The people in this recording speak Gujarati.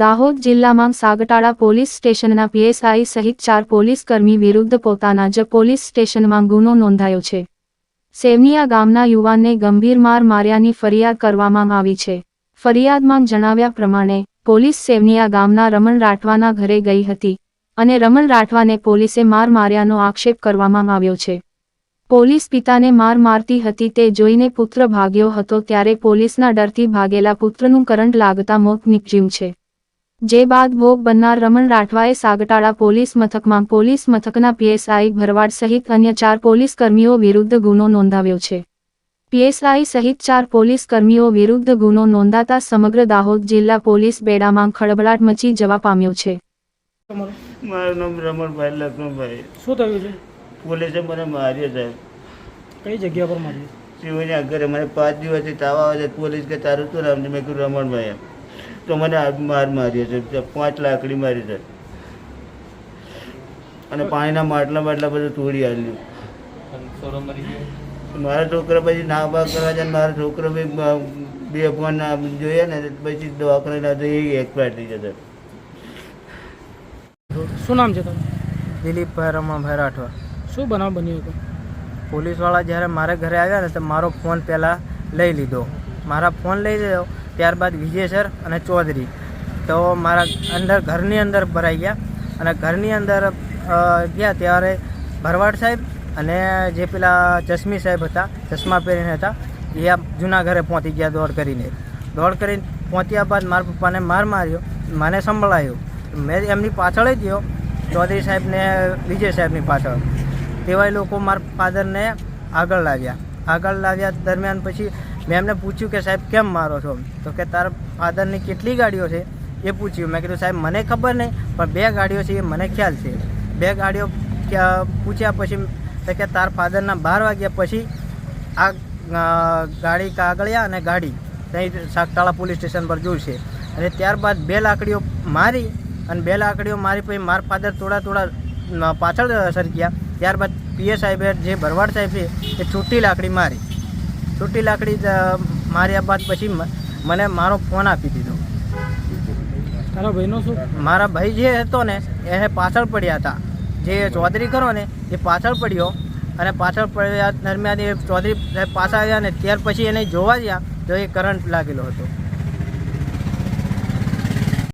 દાહોદ જિલ્લામાં સાગટાળા પોલીસ સ્ટેશનના પીએસઆઈ સહિત ચાર પોલીસકર્મી વિરુદ્ધ પોતાના જ પોલીસ સ્ટેશનમાં ગુનો નોંધાયો છે. સેવનિયા ગામના યુવાનને ગંભીર માર માર્યાની ફરિયાદ કરવામાં આવી છે. ફરિયાદમાં જણાવ્યા પ્રમાણે, પોલીસ સેવનિયા ગામના રમણ રાઠવાના ઘરે ગઈ હતી અને રમણ રાઠવાને પોલીસે માર માર્યાનો આક્ષેપ કરવામાં આવ્યો છે. પોલીસ પિતાને માર મારતી હતી તે જોઈને પુત્ર ભાગ્યો હતો ત્યારે પોલીસના ડરથી ભાગેલા પુત્રનું કરંટ લાગતા મોત નીપજ્યું છે. જે બાદ ભોગ બનનાર રમણ રાઠવાએ સાગટાળા પોલીસ મથકમાં પોલીસ મથકના પીએસઆઈ ભરવાડ સહિત અન્ય ચાર પોલીસ કર્મીઓ વિરુદ્ધ ગુનો નોંધાવ્યો છે. પીએસઆઈ સહિત ચાર પોલીસ કર્મીઓ વિરુદ્ધ ગુનો નોંધાતા સમગ્ર દાહોદ જિલ્લા પોલીસ બેડામાં ખળભળાટ મચી જવા પામ્યો છે. મારું નામ રમણભાઈ લક્ષ્મણભાઈ. શું થયું છે? પોલીસે મને માર્યો સાહેબ કઈ જગ્યા પર માર્યું? શિવની ઘરે મને પાંચ દિવસથી તાવ આવે છે. પોલીસ કે તારું શું નામ છે? મેં કીધું રમણભાઈ એમ તો મને માર માર્યો છે પાંચ લાકડી મારી છે અને પાણીના માટલા માટલા બધું તોડી આવ્યું મારા છોકરા પછી ના ભાગ કરવા જાય ને મારા છોકરો બી બે બે ફોન જોઈએ ને પછી દવાખાને ના જોઈએ એક્સપાયર થઈ જશે. શું નામ છે તમારું? દિલીપભાઈ રમણભાઈ રાઠવા. શું બનાવ બન્યો હતો? પોલીસવાળા જ્યારે મારા ઘરે આવ્યા ને તો મારો ફોન પહેલાં લઈ લીધો. મારા ફોન લઈ લીધો ત્યારબાદ વિજય સર અને ચૌધરી. તો મારા અંદર ઘરની અંદર ભરાઈ ગયા અને ઘરની અંદર ગયા ત્યારે ભરવાડ સાહેબ અને જે પેલા ચશ્મી સાહેબ હતા, ચશ્મા પહેરીને હતા, એ આ જૂના ઘરે પહોંચી ગયા દોડ કરીને. દોડ કરીને પહોંચ્યા બાદ મારા પપ્પાને માર માર્યો, મને સંભળાયો. મેં એમની પાછળ જ ગયો, ચૌધરી સાહેબને, વિજય સાહેબની પાછળ. તેવાય લોકો મારા ફાધરને આગળ લાવ્યા આગળ લાવ્યા દરમિયાન પછી મેં એમને પૂછ્યું કે સાહેબ, કેમ મારો છો? તો કે તારા ફાધરની કેટલી ગાડીઓ છે? એ પૂછ્યું. મેં કીધું, સાહેબ, મને ખબર નહીં, પણ બે ગાડીઓ છે એ મને ખ્યાલ છે. બે ગાડીઓ પૂછ્યા પછી તો કે તાર ફાધરના બાર વાગ્યા પછી આ ગાડી કાગળિયા અને ગાડી? ત્યાં સાગટાળા પોલીસ સ્ટેશન પર જોઈશે અને ત્યારબાદ બે લાકડીઓ મારી અને બે લાકડીઓ મારી પછી મારા ફાધર થોડા થોડા પાછળ પાછળ સરક્યા. ત્યારબાદ પીએ સાહેબે જે ભરવાડ સાહેબ છે એ છૂટી લાકડી મારી. છૂટી લાકડી માર્યા બાદ પછી મને મારો ફોન આપી દીધો. તારા ભાઈનો શું? મારા ભાઈ જે હતો ને એ પાછળ પડ્યા હતા. જે ચૌધરી કરો ને એ પાછળ પડ્યો અને પાછળ પડ્યા દરમિયાન એ ચૌધરી પાછા આવ્યા ને ત્યાર પછી એને જોવા ગયા તો એ કરંટ લાગેલો હતો.